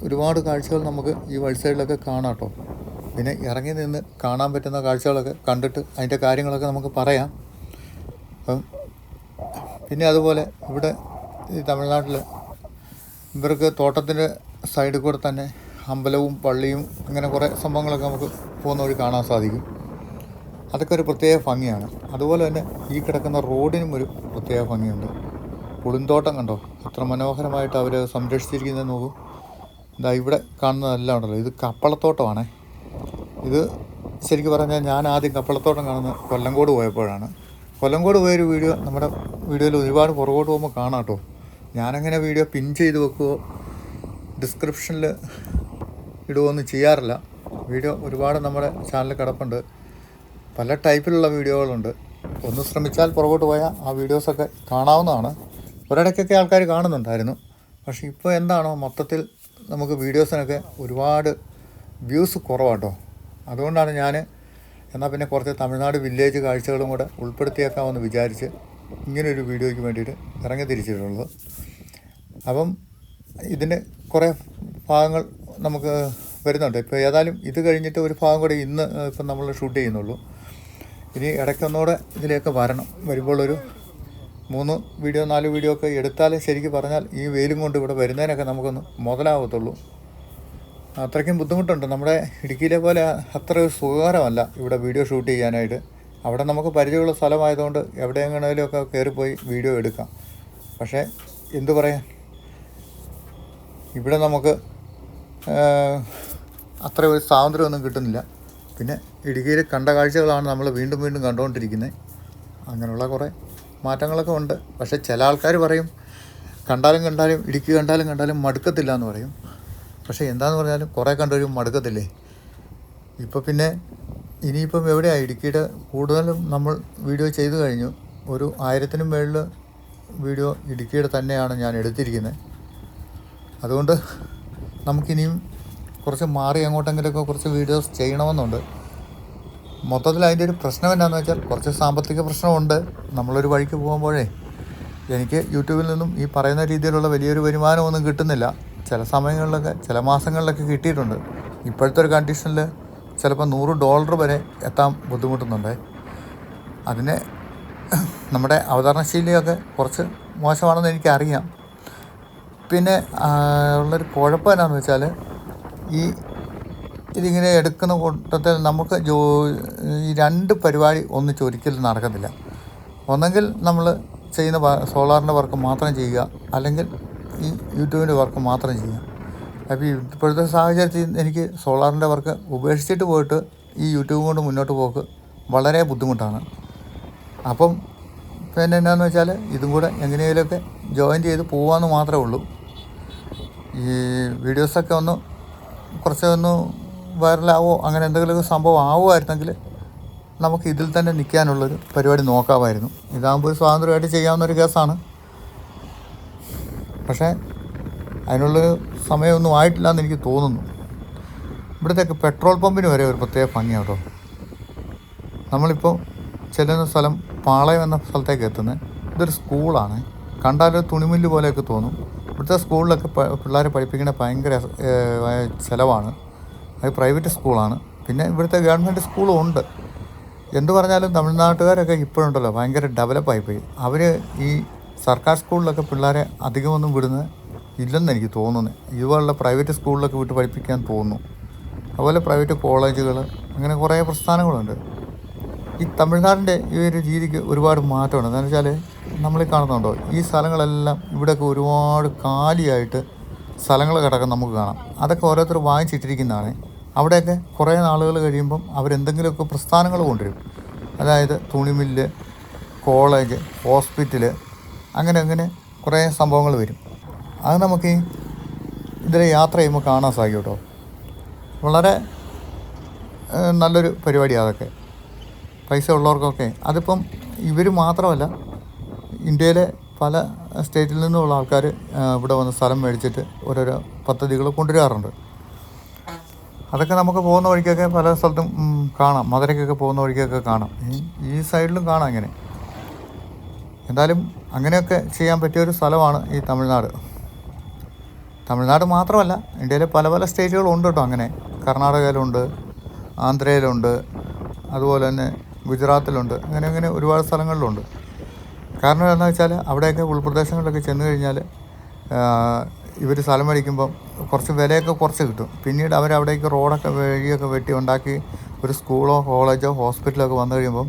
ഒരുപാട് കാഴ്ചകൾ നമുക്ക് ഈ വഴി സൈഡിലൊക്കെ കാണാം കേട്ടോ. പിന്നെ ഇറങ്ങി നിന്ന് കാണാൻ പറ്റുന്ന കാഴ്ചകളൊക്കെ കണ്ടിട്ട് അതിന്റെ കാര്യങ്ങളൊക്കെ നമുക്ക് പറയാം. അപ്പം പിന്നെ അതുപോലെ ഇവിടെ ഈ തമിഴ്നാട്ടിൽ ഇവർക്ക് തോട്ടത്തിന്റെ സൈഡിൽ കൂടെ തന്നെ അമ്പലവും പള്ളിയും അങ്ങനെ കുറേ സംഭവങ്ങളൊക്കെ നമുക്ക് പോകുന്ന വഴി കാണാൻ സാധിക്കും. അതൊക്കെ ഒരു പ്രത്യേക ഭംഗിയാണ്. അതുപോലെ തന്നെ ഈ കിടക്കുന്ന റോഡിനും ഒരു പ്രത്യേക ഭംഗിയുണ്ട്. പുളിന്തോട്ടം കണ്ടോ? എത്ര മനോഹരമായിട്ട് അവർ സംരക്ഷിച്ചിരിക്കുന്നത് നോക്കും. ഇതാ ഇവിടെ കാണുന്നതെല്ലാം ഉണ്ടല്ലോ. ഇത് കപ്പളത്തോട്ടമാണേ. ഇത് ശരിക്കും പറഞ്ഞാൽ ഞാൻ ആദ്യം കപ്പളത്തോട്ടം കാണുന്ന കൊല്ലങ്കോട് പോയപ്പോഴാണ്. കൊല്ലങ്കോട് പോയൊരു വീഡിയോ നമ്മുടെ വീഡിയോയിൽ ഒരുപാട് പുറകോട്ട് പോകുമ്പോൾ കാണാം കേട്ടോ. ഞാനങ്ങനെ വീഡിയോ പിൻ ചെയ്ത് വെക്കുമോ ഡിസ്ക്രിപ്ഷനിൽ ഇടുകയൊന്നും ചെയ്യാറില്ല. വീഡിയോ ഒരുപാട് നമ്മുടെ ചാനലിൽ കിടപ്പുണ്ട്. പല ടൈപ്പിലുള്ള വീഡിയോകളുണ്ട്. ഒന്ന് ശ്രമിച്ചാൽ പുറകോട്ട് പോയാൽ ആ വീഡിയോസൊക്കെ കാണാവുന്നതാണ്. ഒരിടയ്ക്കൊക്കെ ആൾക്കാർ കാണുന്നുണ്ടായിരുന്നു. പക്ഷേ ഇപ്പോൾ എന്താണോ മൊത്തത്തിൽ നമുക്ക് വീഡിയോസിനൊക്കെ ഒരുപാട് വ്യൂസ് കുറവാട്ടോ. അതുകൊണ്ടാണ് ഞാൻ എന്നാൽ പിന്നെ കുറച്ച് തമിഴ്നാട് വില്ലേജ് കാഴ്ചകളും കൂടെ ഉൾപ്പെടുത്തിയേക്കാമെന്ന് വിചാരിച്ച് ഇങ്ങനൊരു വീഡിയോയ്ക്ക് വേണ്ടിയിട്ട് ഇറങ്ങി തിരിച്ചിട്ടുള്ളത്. അപ്പം ഇതിന് കുറേ ഭാഗങ്ങൾ നമുക്ക് വരുന്നുണ്ട്. ഇപ്പോൾ ഏതായാലും ഇത് കഴിഞ്ഞിട്ട് ഒരു ഭാഗം കൂടെ ഇന്ന് ഇപ്പം നമ്മൾ ഷൂട്ട് ചെയ്യുന്നുള്ളൂ. ഇനി ഇടയ്ക്കൊന്നുകൂടെ ഇതിലേക്ക് വരണം. വരുമ്പോൾ ഒരു മൂന്ന് വീഡിയോ നാല് വീഡിയോ ഒക്കെ എടുത്താലേ ശരിക്കും പറഞ്ഞാൽ ഈ വെയിലും കൊണ്ട് ഇവിടെ വരുന്നതിനൊക്കെ നമുക്കൊന്ന് മുതലാവത്തുള്ളൂ. അത്രയ്ക്കും ബുദ്ധിമുട്ടുണ്ട്. നമ്മുടെ ഇടുക്കിയിലെ പോലെ അത്ര സുഖകരമല്ല ഇവിടെ വീഡിയോ ഷൂട്ട് ചെയ്യാനായിട്ട്. അവിടെ നമുക്ക് പരിചയമുള്ള സ്ഥലമായതുകൊണ്ട് എവിടെയെങ്ങനെയൊക്കെ കയറിപ്പോയി വീഡിയോ എടുക്കാം. പക്ഷേ എന്തു പറയാൻ? ഇവിടെ നമുക്ക് അത്ര ഒരു സ്വാതന്ത്ര്യമൊന്നും കിട്ടുന്നില്ല. പിന്നെ ഇടുക്കിയിൽ കണ്ട കാഴ്ചകളാണ് നമ്മൾ വീണ്ടും വീണ്ടും കണ്ടുകൊണ്ടിരിക്കുന്നത്. അങ്ങനെയുള്ള കുറേ മാറ്റങ്ങളൊക്കെ ഉണ്ട്. പക്ഷേ ചില ആൾക്കാർ പറയും കണ്ടാലും കണ്ടാലും ഇടുക്കി കണ്ടാലും കണ്ടാലും മടുക്കത്തില്ല എന്ന് പറയും. പക്ഷേ എന്താന്ന് പറഞ്ഞാലും കുറേ കണ്ടൊരു മടുക്കത്തില്ലേ? ഇപ്പോൾ പിന്നെ ഇനിയിപ്പം എവിടെയാണ് ഇടുക്കിയുടെ കൂടുതലും നമ്മൾ വീഡിയോ ചെയ്തു കഴിഞ്ഞു. ഒരു ആയിരത്തിനും മേളിൽ വീഡിയോ ഇടുക്കിയുടെ തന്നെയാണ് ഞാൻ എടുത്തിരിക്കുന്നത് അതുകൊണ്ട് നമുക്കിനിയും കുറച്ച് മാറി അങ്ങോട്ടെങ്കിലൊക്കെ കുറച്ച് വീഡിയോസ് ചെയ്യണമെന്നുണ്ട്. മൊത്തത്തിൽ അതിന്റെ ഒരു പ്രശ്നം എന്താണെന്ന് വെച്ചാൽ കുറച്ച് സാമ്പത്തിക പ്രശ്നമുണ്ട്. നമ്മളൊരു വഴിക്ക് പോകുമ്പോഴേ എനിക്ക് യൂട്യൂബിൽ നിന്നും ഈ പറയുന്ന രീതിയിലുള്ള വലിയൊരു വരുമാനമൊന്നും കിട്ടുന്നില്ല. ചില സമയങ്ങളിലൊക്കെ ചില മാസങ്ങളിലൊക്കെ കിട്ടിയിട്ടുണ്ട്. ഇപ്പോഴത്തെ ഒരു കണ്ടീഷനിൽ ചിലപ്പോൾ നൂറ് ഡോളർ വരെ എത്താൻ ബുദ്ധിമുട്ടുന്നുണ്ട്. അതിന് നമ്മുടെ അവതരണശൈലിയൊക്കെ കുറച്ച് മോശമാണെന്ന് എനിക്കറിയാം. പിന്നെ ഉള്ളൊരു കുഴപ്പം എന്നാന്ന് വെച്ചാൽ ഈ ഇതിങ്ങനെ എടുക്കുന്ന കൂട്ടത്തിൽ നമുക്ക് ജോ ഈ രണ്ട് പരിപാടി ഒന്നിച്ച് ഒരിക്കലും നടക്കത്തില്ല. ഒന്നെങ്കിൽ നമ്മൾ ചെയ്യുന്ന സോളാറിന്റെ വർക്ക് മാത്രം ചെയ്യുക. അല്ലെങ്കിൽ ഈ യൂട്യൂബിന്റെ വർക്ക് മാത്രം ചെയ്യാം. അപ്പോൾ ഇപ്പോഴത്തെ സാഹചര്യത്തിൽ എനിക്ക് സോളാറിന്റെ വർക്ക് ഉപേക്ഷിച്ചിട്ട് പോയിട്ട് ഈ യൂട്യൂബ് കൊണ്ട് മുന്നോട്ട് പോക്ക് വളരെ ബുദ്ധിമുട്ടാണ്. അപ്പം പിന്നെ എന്നാന്ന് വെച്ചാൽ ഇതും കൂടെ എങ്ങനെയെങ്കിലുമൊക്കെ ജോയിൻ ചെയ്ത് പോകാമെന്ന് മാത്രമേ ഉള്ളൂ. ഈ വീഡിയോസൊക്കെ ഒന്ന് കുറച്ച് ഒന്ന് വൈറലാവോ അങ്ങനെ എന്തെങ്കിലുമൊക്കെ സംഭവം ആവുമായിരുന്നെങ്കിൽ നമുക്ക് ഇതിൽ തന്നെ നിൽക്കാനുള്ളൊരു പരിപാടി നോക്കാമായിരുന്നു. ഇതാകുമ്പോൾ ഒരു സ്വാതന്ത്ര്യമായിട്ട് ചെയ്യാവുന്ന ഒരു കേസാണ്. പക്ഷേ അതിനുള്ള സമയമൊന്നും ആയിട്ടില്ല എന്ന് എനിക്ക് തോന്നുന്നു. ഇവിടത്തേക്ക് പെട്രോൾ പമ്പിന് വരെ ഒരു പ്രത്യേക ഭംഗിയാണ് കേട്ടോ. നമ്മളിപ്പോൾ ചെല്ലുന്ന സ്ഥലം പാളയം എന്ന സ്ഥലത്തേക്ക് എത്തുന്നത്. ഇതൊരു സ്കൂളാണ്. കണ്ടാൽ തുണിമില്ല് പോലെയൊക്കെ തോന്നും. ഇവിടുത്തെ സ്കൂളിലൊക്കെ പിള്ളേരെ പഠിപ്പിക്കുന്ന ഭയങ്കര ചിലവാണ്. അത് പ്രൈവറ്റ് സ്കൂളാണ്. പിന്നെ ഇവിടുത്തെ ഗവൺമെന്റ് സ്കൂളും ഉണ്ട് എന്ത് പറഞ്ഞാലും തമിഴ്നാട്ടുകാരൊക്കെ ഇപ്പോഴുണ്ടല്ലോ ഭയങ്കര ഡെവലപ്പായിപ്പോയി. അവർ ഈ സർക്കാർ സ്കൂളിലൊക്കെ പിള്ളേരെ അധികമൊന്നും വിടുന്നത് ഇല്ലെന്ന് എനിക്ക് തോന്നുന്നു. ഇതുപോലുള്ള പ്രൈവറ്റ് സ്കൂളിലൊക്കെ വിട്ട് പഠിപ്പിക്കാൻ തോന്നുന്നു. അതുപോലെ പ്രൈവറ്റ് കോളേജുകൾ അങ്ങനെ കുറേ പ്രസ്ഥാനങ്ങളുണ്ട്. ഈ തമിഴ്നാടിന്റെ ഈ ഒരു രീതിക്ക് ഒരുപാട് മാറ്റമുണ്ട്. എന്താണെന്ന് വെച്ചാൽ നമ്മൾ കാണുന്നുണ്ടോ? ഈ സ്ഥലങ്ങളെല്ലാം ഇവിടെയൊക്കെ ഒരുപാട് കാലിയായിട്ട് സ്ഥലങ്ങൾ കിടക്കാൻ നമുക്ക് കാണാം. അതൊക്കെ ഓരോരുത്തർ വാങ്ങിച്ചിട്ടിരിക്കുന്നതാണ്. അവിടെയൊക്കെ കുറേ നാളുകൾ കഴിയുമ്പം അവരെന്തെങ്കിലുമൊക്കെ പ്രസ്ഥാനങ്ങൾ കൊണ്ടുവരും. അതായത് തുണിമില്ല് കോളേജ് ഹോസ്പിറ്റൽ അങ്ങനെ അങ്ങനെ കുറേ സംഭവങ്ങൾ വരും. അത് നമുക്ക് ഇതിൽ യാത്ര ചെയ്യുമ്പോൾ കാണാൻ സാധിക്കും കേട്ടോ. വളരെ നല്ലൊരു പരിപാടിയാണ് അതൊക്കെ. പൈസ ഉള്ളവർക്കൊക്കെ. അതിപ്പം ഇവർ മാത്രമല്ല ഇന്ത്യയിലെ പല സ്റ്റേറ്റിൽ നിന്നുമുള്ള ആൾക്കാർ ഇവിടെ വന്ന് സ്ഥലം മേടിച്ചിട്ട് ഓരോരോ പദ്ധതികൾ കൊണ്ടുവരാറുണ്ട്. അതൊക്കെ നമുക്ക് പോകുന്ന വഴിക്കൊക്കെ പല സ്ഥലത്തും കാണാം. മധുരയ്ക്കൊക്കെ പോകുന്ന വഴിക്കൊക്കെ കാണാം. ഈ സൈഡിലും കാണാം ഇങ്ങനെ എന്തായാലും അങ്ങനെയൊക്കെ ചെയ്യാൻ പറ്റിയ ഒരു സ്ഥലമാണ് ഈ തമിഴ്നാട്. തമിഴ്നാട് മാത്രമല്ല ഇന്ത്യയിലെ പല പല സ്റ്റേറ്റുകളുണ്ട് കേട്ടോ അങ്ങനെ. കർണാടകയിലുണ്ട് ആന്ധ്രയിലുണ്ട് അതുപോലെ തന്നെ ഗുജറാത്തിലുണ്ട്. അങ്ങനെ അങ്ങനെ ഒരുപാട് സ്ഥലങ്ങളിലുണ്ട്. കാരണം എന്താണെന്ന് വെച്ചാൽ അവിടെയൊക്കെ ഉൾപ്രദേശങ്ങളിലൊക്കെ ചെന്ന് കഴിഞ്ഞാൽ ഇവർ സ്ഥലം മേടിക്കുമ്പം കുറച്ച് വിലയൊക്കെ കുറച്ച് കിട്ടും. പിന്നീട് അവരവിടേക്ക് റോഡൊക്കെ വഴിയൊക്കെ വെട്ടി ഉണ്ടാക്കി ഒരു സ്കൂളോ കോളേജോ ഹോസ്പിറ്റലോ ഒക്കെ വന്നു കഴിയുമ്പം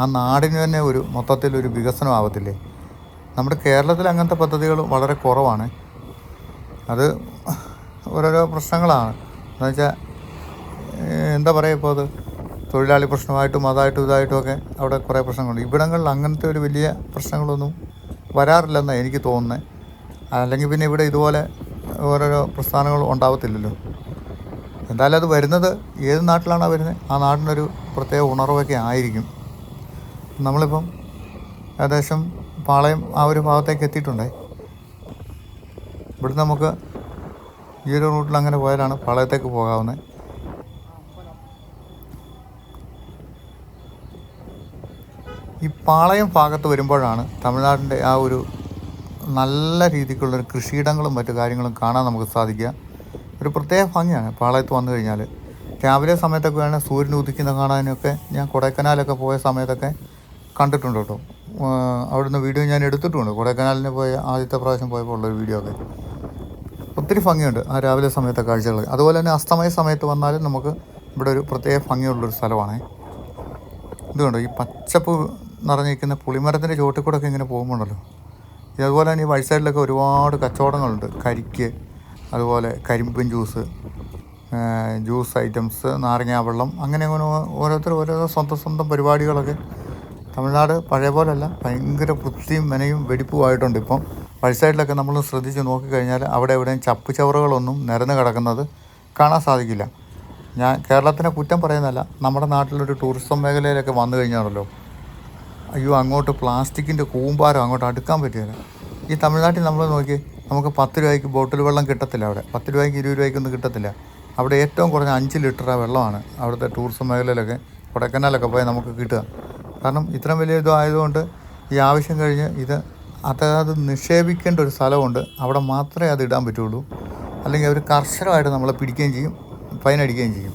ആ നാടിന് തന്നെ ഒരു മൊത്തത്തിലൊരു വികസനം ആവത്തില്ലേ നമ്മുടെ കേരളത്തിൽ അങ്ങനത്തെ പദ്ധതികൾ വളരെ കുറവാണ്. അത് ഓരോരോ പ്രശ്നങ്ങളാണ്. എന്ന് വെച്ചാൽ എന്താ പറയുക ഇപ്പോൾ അത്? തൊഴിലാളി പ്രശ്നമായിട്ടും അതായിട്ടും ഇതായിട്ടും ഒക്കെ അവിടെ കുറേ പ്രശ്നങ്ങളുണ്ട്. ഇവിടങ്ങളിൽ അങ്ങനത്തെ ഒരു വലിയ പ്രശ്നങ്ങളൊന്നും വരാറില്ലെന്നാണ് എനിക്ക് തോന്നുന്നത് അല്ലെങ്കിൽ പിന്നെ ഇവിടെ ഇതുപോലെ ഓരോരോ പ്രസ്ഥാനങ്ങൾ ഉണ്ടാവത്തില്ലല്ലോ. എന്തായാലും അത് വരുന്നത് ഏത് നാട്ടിലാണോ വരുന്നത് ആ നാടിനൊരു പ്രത്യേക ഉണർവൊക്കെ ആയിരിക്കും. നമ്മളിപ്പം ഏകദേശം പാളയം ആ ഒരു ഭാഗത്തേക്ക് എത്തിയിട്ടുണ്ട്. ഇവിടുന്ന് നമുക്ക് ഈ ഒരു റൂട്ടിൽ അങ്ങനെ പോയാലാണ് പാളയത്തേക്ക് പോകാവുന്നത് ഈ പാളയം ഭാഗത്ത് വരുമ്പോഴാണ് തമിഴ്നാടിന്റെ ആ ഒരു നല്ല രീതിക്കുള്ളൊരു കൃഷിയിടങ്ങളും മറ്റു കാര്യങ്ങളും കാണാൻ നമുക്ക് സാധിക്കുക. ഒരു പ്രത്യേക ഭംഗിയാണ് പാളയത്ത് വന്നു കഴിഞ്ഞാൽ രാവിലെ സമയത്തൊക്കെ വേണമെങ്കിൽ സൂര്യൻ ഉദിക്കുന്ന കാണാനൊക്കെ ഞാൻ കൊടൈക്കനാലൊക്കെ പോയ സമയത്തൊക്കെ കണ്ടിട്ടുണ്ട് കേട്ടോ. അവിടുന്ന് വീഡിയോ ഞാൻ എടുത്തിട്ടുമുണ്ട് കൊടൈക്കനാലിന് പോയ ആദ്യത്തെ പ്രാവശ്യം പോയപ്പോൾ ഉള്ളൊരു വീഡിയോ ഒക്കെ. ഒത്തിരി ഭംഗിയുണ്ട് ആ രാവിലെ സമയത്തെ കാഴ്ചകൾ. അതുപോലെ തന്നെ അസ്തമയ സമയത്ത് വന്നാലും നമുക്ക് ഇവിടെ ഒരു പ്രത്യേക ഭംഗിയുള്ളൊരു സ്ഥലമാണ്. ഇതുകൊണ്ട് ഈ പച്ചപ്പ് നിറഞ്ഞിരിക്കുന്ന പുളിമരത്തിന്റെ ചോട്ടിൽ കൂടെ ഒക്കെ ഇങ്ങനെ പോകുമ്പോണ്ടല്ലോ. ഇതുപോലെ തന്നെ ഈ വഴി സൈഡിലൊക്കെ ഒരുപാട് കച്ചവടങ്ങളുണ്ട്. കരിക്ക് അതുപോലെ കരിമ്പിൻ ജ്യൂസ് ജ്യൂസ് ഐറ്റംസ് നാരങ്ങാ വെള്ളം അങ്ങനെ അങ്ങനെ ഓരോരുത്തർ ഓരോ സ്വന്തം സ്വന്തം പരിപാടികളൊക്കെ തമിഴ്നാട് പഴയ പോലല്ല ഭയങ്കര വൃത്തിയും മെനയും വെടിപ്പുമായിട്ടുണ്ട് ഇപ്പം. വഴി സൈഡിലൊക്കെ നമ്മൾ ശ്രദ്ധിച്ച് നോക്കിക്കഴിഞ്ഞാൽ അവിടെ എവിടെയും ചപ്പ് ചവറുകളൊന്നും നിരന്ന് കിടക്കുന്നത് കാണാൻ സാധിക്കില്ല. ഞാൻ കേരളത്തിനെ കുറ്റം പറയുന്നതല്ല നമ്മുടെ നാട്ടിലൊരു ടൂറിസം മേഖലയിലൊക്കെ വന്നു കഴിഞ്ഞാണല്ലോ. അയ്യോ അങ്ങോട്ട് പ്ലാസ്റ്റിക്കിന്റെ കൂമ്പാരം അങ്ങോട്ട് അടുക്കാൻ പറ്റില്ല. ഈ തമിഴ്നാട്ടിൽ നമ്മൾ നോക്കി നമുക്ക് പത്ത് രൂപയ്ക്ക് ബോട്ടിൽ വെള്ളം കിട്ടത്തില്ല അവിടെ. പത്ത് രൂപയ്ക്ക് ഇരുപത് രൂപയ്ക്കൊന്നും കിട്ടത്തില്ല. അവിടെ ഏറ്റവും കുറഞ്ഞ അഞ്ച് ലിറ്റർ വെള്ളമാണ് അവിടുത്തെ ടൂറിസം മേഖലയിലൊക്കെ കൊടൈക്കനാലൊക്കെ പോയാൽ നമുക്ക് കിട്ടുക. കാരണം ഇത്രയും വലിയ ഇതായതുകൊണ്ട് ഈ ആവശ്യം കഴിഞ്ഞ് ഇത് അതായത് നിക്ഷേപിക്കേണ്ട ഒരു സ്ഥലമുണ്ട്. അവിടെ മാത്രമേ അത് ഇടാൻ പറ്റുള്ളൂ. അല്ലെങ്കിൽ അവർ കർശനമായിട്ട് നമ്മളെ പിടിക്കുകയും ചെയ്യും ഫൈൻ അടിക്കുകയും ചെയ്യും.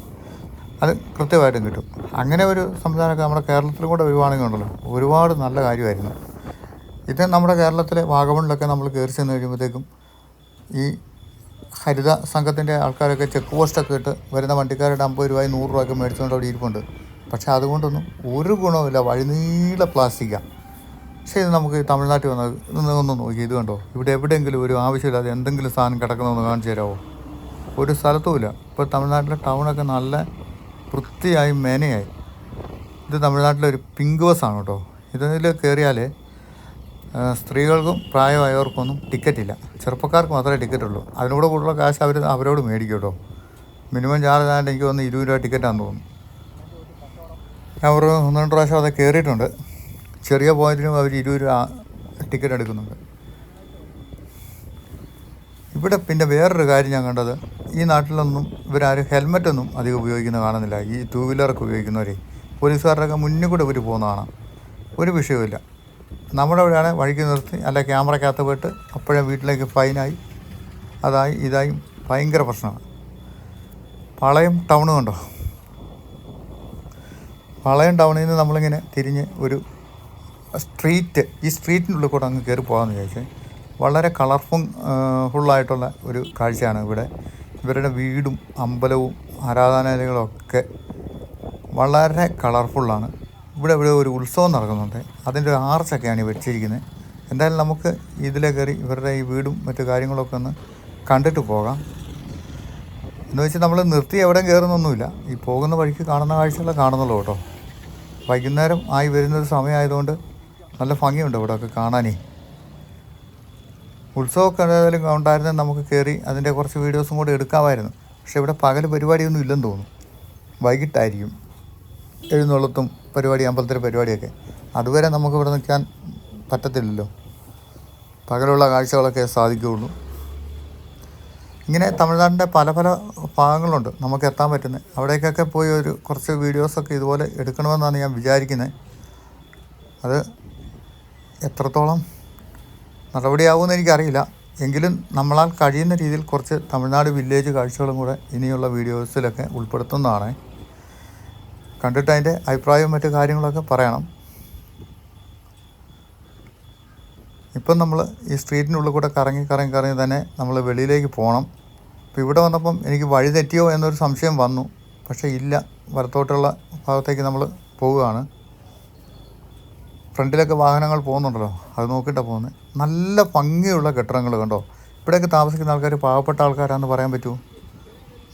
അത് കൃത്യമായിട്ടും കിട്ടും. അങ്ങനെ ഒരു സംവിധാനമൊക്കെ നമ്മുടെ കേരളത്തിൽ കൂടെ വരുവാണെങ്കിൽ ഉണ്ടല്ലോ ഒരുപാട് നല്ല കാര്യമായിരുന്നു. ഇത് നമ്മുടെ കേരളത്തിലെ വാഗമണിലൊക്കെ നമ്മൾ കയറി ചെന്ന് കഴിയുമ്പോഴത്തേക്കും ഈ ഹരിത സംഘത്തിന്റെ ആൾക്കാരൊക്കെ ചെക്ക് പോസ്റ്റൊക്കെ ഇട്ട് വരുന്ന വണ്ടിക്കാരുടെ അമ്പത് രൂപയും നൂറ് രൂപയൊക്കെ മേടിച്ചുകൊണ്ട് അവിടെ ഇരിപ്പുണ്ട്. പക്ഷേ അതുകൊണ്ടൊന്നും ഒരു ഗുണവുമില്ല. വഴിനീള പ്ലാസ്റ്റിക്കാണ് പക്ഷേ ഇത് നമുക്ക് തമിഴ്നാട്ടിൽ വന്നത് ഒന്ന് നോക്കി. ഇത് കണ്ടോ? ഇവിടെ എവിടെയെങ്കിലും ഒരു ആവശ്യമില്ലാതെ എന്തെങ്കിലും സാധനം കിടക്കുന്നതെന്ന് കാണിച്ചു തരാമോ ഒരു സ്ഥലത്തുമില്ല ഇപ്പോൾ തമിഴ്നാട്ടിലെ ടൗണൊക്കെ നല്ല വൃത്തിയായി മേനയായി. ഇത് തമിഴ്നാട്ടിലെ ഒരു പിങ്ക് ബസ്സാണ് കേട്ടോ. ഇതിൽ കയറിയാൽ സ്ത്രീകൾക്കും പ്രായമായവർക്കൊന്നും ടിക്കറ്റ് ഇല്ല. ചെറുപ്പക്കാർക്ക് മാത്രമേ ടിക്കറ്റ് ഉള്ളൂ. അതിനോട് കൂടുതലുള്ള കാശ് അവർ അവരോട് മേടിക്കും കേട്ടോ. മിനിമം ചാർജ് ആയിട്ട് എനിക്ക് വന്ന് ഇരുപത് രൂപ ടിക്കറ്റാണെന്ന് തോന്നുന്നു. ഞാൻ ഒരു ഒന്ന് രണ്ട് പ്രാവശ്യം അത് കയറിയിട്ടുണ്ട്. ചെറിയ പോയിന്റിനും അവർ ഇരുപത് രൂപ ടിക്കറ്റ് എടുക്കുന്നുണ്ട്. ഇവിടെ പിന്നെ വേറൊരു കാര്യം ഞാൻ കണ്ടത്. ഈ നാട്ടിലൊന്നും ഇവരാരും ഹെൽമെറ്റൊന്നും അധികം ഉപയോഗിക്കുന്ന കാണുന്നില്ല. ഈ ടൂ വീലറൊക്കെ ഉപയോഗിക്കുന്നവരെ. പോലീസുകാരുടെയൊക്കെ മുന്നിൽ കൂടെ ഇവർ പോകുന്നതാണ് ഒരു വിഷയവുമില്ല നമ്മുടെ ഇവിടെയാണ് വഴിക്ക് നിർത്തി അല്ല ക്യാമറയ്ക്കകത്ത് പോയിട്ട് അപ്പോഴേ വീട്ടിലേക്ക് ഫൈനായി അതായി ഇതായി. ഭയങ്കര പ്രശ്നമാണ്. പാളയം ടൗണ് കണ്ടോ? പാളയം ടൗണിൽ നിന്ന് നമ്മളിങ്ങനെ തിരിഞ്ഞ് ഒരു സ്ട്രീറ്റ് ഈ സ്ട്രീറ്റിനുള്ളിൽ കൂടെ അങ്ങ് കയറി പോകാമെന്ന് വിചാരിച്ചേ വളരെ കളർഫുൾ ഫുള്ളായിട്ടുള്ള ഒരു കാഴ്ചയാണ് ഇവിടെ. ഇവരുടെ വീടും അമ്പലവും ആരാധനാലയങ്ങളും ഒക്കെ വളരെ കളർഫുള്ളാണ്. ഇവിടെ ഇവിടെ ഒരു ഉത്സവം നടക്കുന്നുണ്ട്. അതിന്റെ ഒരു ആർച്ചൊക്കെയാണ് ഈ വെച്ചിരിക്കുന്നത്. എന്തായാലും നമുക്ക് ഇതിലെ കയറി ഇവരുടെ ഈ വീടും മറ്റു കാര്യങ്ങളൊക്കെ ഒന്ന് കണ്ടിട്ട് പോകാം. എന്ന് വെച്ചാൽ നമ്മൾ നിർത്തി എവിടെയും കയറുന്നൊന്നുമില്ല. ഈ പോകുന്ന വഴിക്ക് കാണുന്ന കാഴ്ചകളെ കാണുന്നുള്ളൂ കേട്ടോ. വൈകുന്നേരം ആയി വരുന്നൊരു സമയമായതുകൊണ്ട് നല്ല ഭംഗിയുണ്ട് ഇവിടെയൊക്കെ കാണാനേ. ഉത്സവമൊക്കെ ഏതായാലും ഉണ്ടായിരുന്നെങ്കിൽ നമുക്ക് കയറി അതിന്റെ കുറച്ച് വീഡിയോസും കൂടെ എടുക്കാമായിരുന്നു. പക്ഷേ ഇവിടെ പകൽ പരിപാടിയൊന്നും ഇല്ലെന്ന് തോന്നുന്നു. വൈകിട്ടായിരിക്കും. എഴുന്നള്ളത്തും പരിപാടി അമ്പലത്തിലെ പരിപാടിയൊക്കെ. അതുവരെ നമുക്ക് ഇവിടെ നിൽക്കാൻ പറ്റത്തില്ലല്ലോ. പകലുള്ള കാഴ്ചകളൊക്കെ സാധിക്കുകയുള്ളൂ. ഇങ്ങനെ തമിഴ്നാടിന്റെ പല പല ഭാഗങ്ങളുണ്ട് നമുക്ക് എത്താൻ പറ്റുന്നത്. അവിടേക്കൊക്കെ പോയി ഒരു കുറച്ച് വീഡിയോസൊക്കെ ഇതുപോലെ എടുക്കണമെന്നാണ് ഞാൻ വിചാരിക്കുന്നത്. അത് എത്രത്തോളം നടപടിയാവുമെന്ന് എനിക്കറിയില്ല. എങ്കിലും നമ്മളാൽ കഴിയുന്ന രീതിയിൽ കുറച്ച് തമിഴ്നാട് വില്ലേജ് കാഴ്ചകളും കൂടെ ഇനിയുള്ള വീഡിയോസിലൊക്കെ ഉൾപ്പെടുത്തുന്നതാണ്. കണ്ടിട്ട് അതിന്റെ അഭിപ്രായവും മറ്റു കാര്യങ്ങളൊക്കെ പറയണം. ഇപ്പം നമ്മൾ ഈ സ്ട്രീറ്റിനുള്ളിൽ കൂടെ കറങ്ങി കറങ്ങി കറങ്ങി തന്നെ നമ്മൾ വെളിയിലേക്ക് പോകണം. അപ്പോൾ ഇവിടെ വന്നപ്പം എനിക്ക് വഴി തെറ്റിയോ എന്നൊരു സംശയം വന്നു. പക്ഷേ ഇല്ല വലത്തോട്ടുള്ള ഭാഗത്തേക്ക് നമ്മൾ പോവുകയാണ്. ഫ്രണ്ടിലൊക്കെ വാഹനങ്ങൾ പോകുന്നുണ്ടല്ലോ അത് നോക്കിയിട്ടാണ് പോകുന്നത്. നല്ല ഭംഗിയുള്ള കെട്ടിടങ്ങൾ കണ്ടോ? ഇവിടെയൊക്കെ താമസിക്കുന്ന ആൾക്കാർ പാവപ്പെട്ട ആൾക്കാരാണെന്ന് പറയാൻ പറ്റുമോ?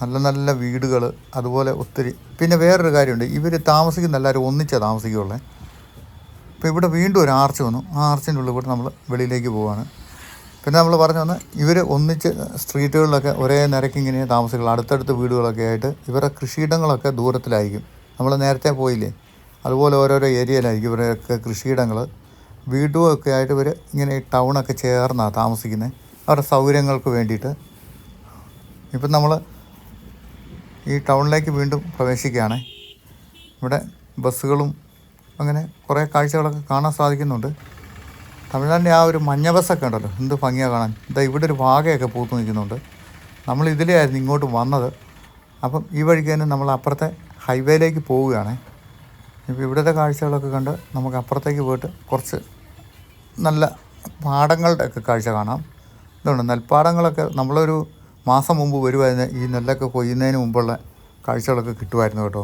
നല്ല നല്ല വീടുകൾ അതുപോലെ ഒത്തിരി. പിന്നെ വേറൊരു കാര്യമുണ്ട് ഇവർ താമസിക്കുന്ന എല്ലാവരും ഒന്നിച്ചാണ് താമസിക്കുകയുള്ളത് ഇപ്പോൾ ഇവിടെ വീണ്ടും ഒരു ആർച്ച് വന്നു. ആ ആർച്ചിന്റെ ഉള്ളിൽ കൂടെ നമ്മൾ വെളിയിലേക്ക് പോവാണ്. പിന്നെ നമ്മൾ പറഞ്ഞു വന്ന് ഇവർ ഒന്നിച്ച് സ്ട്രീറ്റുകളിലൊക്കെ ഒരേ നിരക്ക് ഇങ്ങനെ അടുത്തടുത്ത് വീടുകളൊക്കെ ആയിട്ട് ഇവരുടെ കൃഷിയിടങ്ങളൊക്കെ ദൂരത്തിലായിരിക്കും. നമ്മൾ നേരത്തെ പോയില്ലേ? അതുപോലെ ഓരോരോ ഏരിയയിലായിരിക്കും ഇവരൊക്കെ കൃഷിയിടങ്ങൾ. വീടുമൊക്കെ ആയിട്ട് ഇവർ ഇങ്ങനെ ഈ ടൗണൊക്കെ ചേർന്നാണ് താമസിക്കുന്നത് അവരുടെ സൗകര്യങ്ങൾക്ക് വേണ്ടിയിട്ട്. ഇപ്പം നമ്മൾ ഈ ടൗണിലേക്ക് വീണ്ടും പ്രവേശിക്കുകയാണ്. ഇവിടെ ബസ്സുകളും അങ്ങനെ കുറേ കാഴ്ചകളൊക്കെ കാണാൻ സാധിക്കുന്നുണ്ട്. തമിഴ്നാടിന്റെ ആ ഒരു മഞ്ഞ ബസ്സൊക്കെ ഉണ്ടല്ലോ എന്ത് ഭംഗിയാണ് കാണാൻ. ഇതാ ഇവിടെ ഒരു വാഗയൊക്കെ പൂത്തു നിൽക്കുന്നുണ്ട്. നമ്മൾ ഇതിലെയായിരുന്നു ഇങ്ങോട്ട് വന്നത്. അപ്പം ഈ വഴിക്ക് തന്നെ നമ്മൾ അപ്പുറത്തെ ഹൈവേയിലേക്ക് പോവുകയാണ്. ഇപ്പോൾ ഇവിടുത്തെ കാഴ്ചകളൊക്കെ കണ്ട് നമുക്ക് അപ്പുറത്തേക്ക് പോയിട്ട് കുറച്ച് നല്ല പാടങ്ങളുടെ ഒക്കെ കാഴ്ച കാണാം. ഇതുണ്ട് നെൽപ്പാടങ്ങളൊക്കെ നമ്മളൊരു മാസം മുമ്പ് വരുമായിരുന്നു ഈ നെല്ലൊക്കെ കൊയ്യുന്നതിന് മുമ്പുള്ള കാഴ്ചകളൊക്കെ കിട്ടുമായിരുന്നു കേട്ടോ.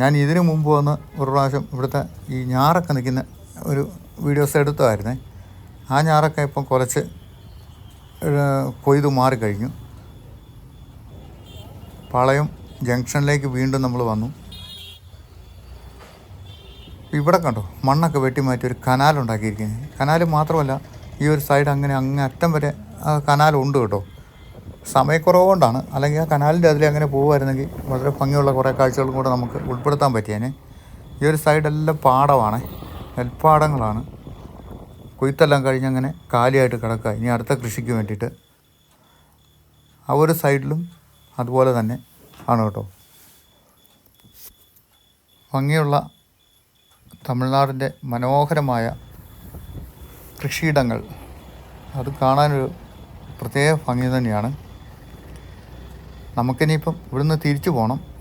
ഞാൻ ഇതിനു മുമ്പ് വന്ന് ഒരു പ്രാവശ്യം ഇവിടുത്തെ ഈ ഞാറൊക്കെ നിൽക്കുന്ന ഒരു വീഡിയോസ് എടുത്തതായിരുന്നേ ആ ഞാറൊക്കെ ഇപ്പം കുറച്ച് കൊയ്തു മാറിക്കഴിഞ്ഞു പാളയം ജംഗ്ഷനിലേക്ക് വീണ്ടും നമ്മൾ വന്നു. ഇവിടെ കണ്ടോ മണ്ണൊക്കെ വെട്ടിമാറ്റി ഒരു കനാലുണ്ടാക്കിയിരിക്കുന്നത് കനാൽ മാത്രമല്ല ഈ ഒരു സൈഡ് അങ്ങനെ അങ്ങ് അറ്റം വരെ കനാലുണ്ട് കേട്ടോ. സമയക്കുറവ് കൊണ്ടാണ് അല്ലെങ്കിൽ ആ കനാലിന്റെ അതിലെ അങ്ങനെ പോകുമായിരുന്നെങ്കിൽ വളരെ ഭംഗിയുള്ള കുറേ കാഴ്ചകളും കൂടെ നമുക്ക് ഉൾപ്പെടുത്താൻ പറ്റിയേനെ. ഈ ഒരു സൈഡെല്ലാം പാടമാണ് നെൽപ്പാടങ്ങളാണ്. കൊയ്ത്തെല്ലാം കഴിഞ്ഞങ്ങനെ കാലിയായിട്ട് കിടക്കുക. ഇനി അടുത്ത കൃഷിക്ക് വേണ്ടിയിട്ട് ആ ഒരു സൈഡിലും അതുപോലെ തന്നെ ആണ് കേട്ടോ. ഭംഗിയുള്ള തമിഴ്നാടിന്റെ മനോഹരമായ കൃഷിയിടങ്ങൾ. അത് കാണാനൊരു പ്രത്യേക ഭംഗി തന്നെയാണ്. നമുക്കിനിയിപ്പം ഇവിടുന്ന് തിരിച്ചു പോകണം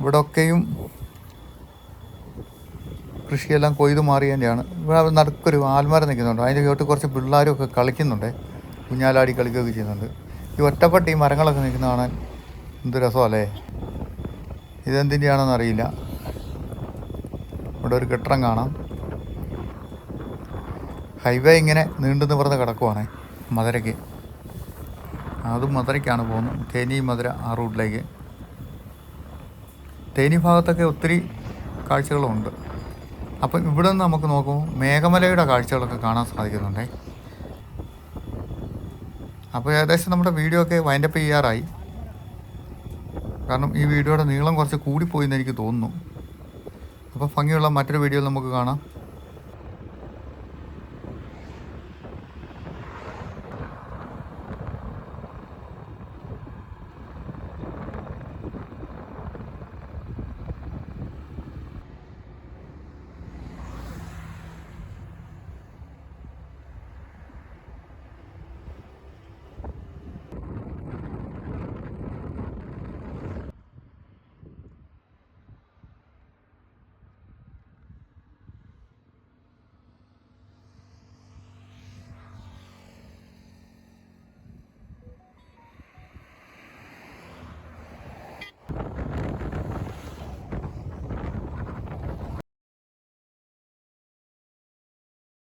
ഇവിടൊക്കെയും കൃഷിയെല്ലാം കൊയ്ത് മാറിയതിന്റെയാണ്. ഇവിടെ നടുക്കൊരു ആൽമരം നിൽക്കുന്നുണ്ട്. അതിന്റെ ചോട്ട് കുറച്ച് പിള്ളേരും ഒക്കെ കളിക്കുന്നുണ്ട്. കുഞ്ഞാലാടി കളിക്കുകയൊക്കെ ചെയ്യുന്നുണ്ട്. ഈ ഒറ്റപ്പെട്ട് ഈ മരങ്ങളൊക്കെ നിൽക്കുന്ന കാണാൻ എന്ത് രസമല്ലേ? ഇതെന്തിന്റെയാണെന്ന് അറിയില്ല ഇവിടെ ഒരു കെട്ടിടം കാണാം. ഹൈവേ ഇങ്ങനെ നീണ്ടു നിവർന്ന് കിടക്കുവാണേ മധുരയ്ക്ക്. അതും മധുരയ്ക്കാണ് പോകുന്നത്. തേനി മധുര ആ റൂട്ടിലേക്ക്. തേനി ഭാഗത്തൊക്കെ ഒത്തിരി കാഴ്ചകളുണ്ട്. അപ്പം ഇവിടെ നിന്ന് നമുക്ക് നോക്കുമ്പോൾ മേഘമലയുടെ കാഴ്ചകളൊക്കെ കാണാൻ സാധിക്കുന്നുണ്ടേ. അപ്പോൾ ഏകദേശം നമ്മുടെ വീഡിയോ ഒക്കെ വൈൻഡപ്പ് ചെയ്യാറായി. കാരണം ഈ വീഡിയോയുടെ നീളം കുറച്ച് കൂടിപ്പോയി എന്ന് എനിക്ക് തോന്നുന്നു. അപ്പോൾ ഭംഗിയുള്ള മറ്റൊരു വീഡിയോ നമുക്ക് കാണാം.